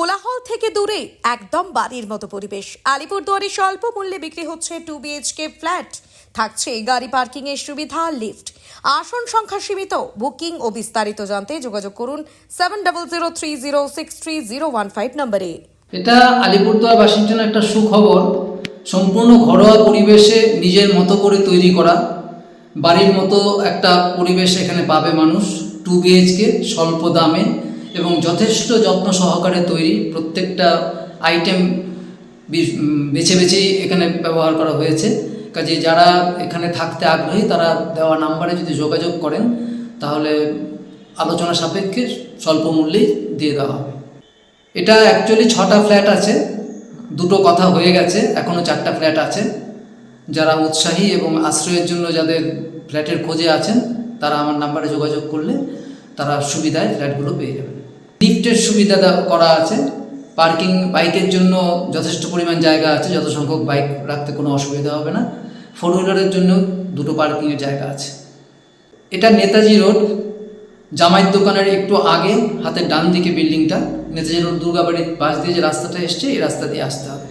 কোলাহল থেকে দূরে, একদম বাড়ির মতো পরিবেশ। আলিপুরদুয়ারে স্বল্প মূল্যে বিক্রি হচ্ছে টু বিএইচকে ফ্ল্যাট থাকছে গাড়ি পার্কিং এর সুবিধা লিফট আসন সংখ্যা সীমিত। বুকিং ও বিস্তারিত জানতে যোগাযোগ করুন seven double zero three zero six three zero one five নম্বরে এটা আলিপুরদুয়ারবাসীর জন্য একটা সুখবর। সম্পূর্ণ ঘরোয়া পরিবেশে নিজের মতো করে তৈরি করা। বাড়ির মতো একটা পরিবেশ এখানে পাবে মানুষ। টু বিএইচকে স্বল্প দামে। এবং যথেষ্ট যত্ন সহকারে তৈরি প্রত্যেকটা আইটেম বেছে বেছেই এখানে ব্যবহার করা হয়েছে। কাজে যারা এখানে থাকতে আগ্রহী, তারা দেওয়া নাম্বারে যদি যোগাযোগ করেন, তাহলে আলোচনা সাপেক্ষে স্বল্প মূল্যেই দিয়ে দেওয়া হবে। এটা অ্যাকচুয়ালি ছটা ফ্ল্যাট আছে। দুটো কথা হয়ে গেছে। এখনও চারটা ফ্ল্যাট আছে। যারা উৎসাহী এবং আশ্রয়ের জন্য যাদের ফ্ল্যাটের খোঁজে আছেন, তারা আমার নাম্বারে যোগাযোগ করলে তারা সুবিধায় ফ্ল্যাটগুলো পেয়ে যাবেন। লিফটের সুবিধা করা আছে। পার্কিং বাইকের জন্য যথেষ্ট পরিমাণ জায়গা আছে, যত সংখ্যক বাইক রাখতে কোনো অসুবিধা হবে না। ফোর হুইলারের জন্য দুটো পার্কিংয়ের জায়গা আছে। এটা নেতাজি রোড, জামাইয়ের দোকানের একটু আগে, হাতের ডান দিকে বিল্ডিংটা। নেতাজি রোড দুর্গাবাড়ির পাশ দিয়ে যে রাস্তাটা এসছে, এই রাস্তা দিয়ে আসতে হবে।